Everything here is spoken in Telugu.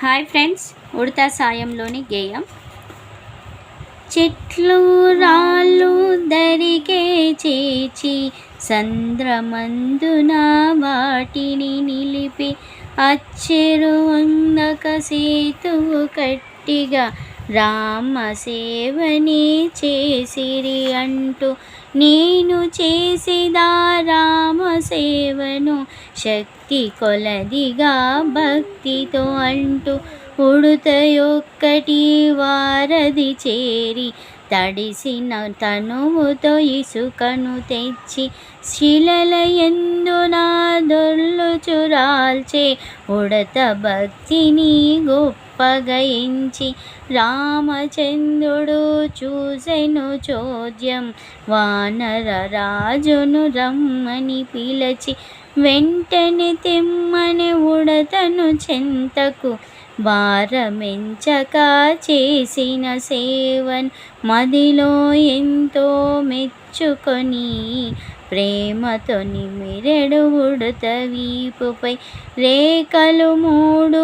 హాయ్ ఫ్రెండ్స్ ఉడతా సాయంలోని గేయం. చెట్లు రాళ్ళు దరికే చేచి సంద్రమందున వాటిని నిలిపి అచ్చెరు వందక సేతువు కట్టిగా రామ సేవని చేసిరి అంటూ నేను చేసిదా రామ సేవను శక్తి కొలదిగా భక్తితో అంటూ ఉడుతయొక్కటి వారధి చేరి తడిసిన తనువుతో ఇసుకను తెచ్చి శిలల దొర్లు చురాల్చే ఉడత భక్తిని గొప్పగయించి రామచంద్రుడు చూసెను చోద్యం. వానర రాజును రమ్మని పిలచి వెంటనే తెమ్మని ఉడతను చెంతకు వారమెంచక చేసిన సేవన్ మదిలో ఎంతో మెచ్చుకొని ప్రేమతో నిమిరెడు ఉడత వీపుపై రేఖలు మూడు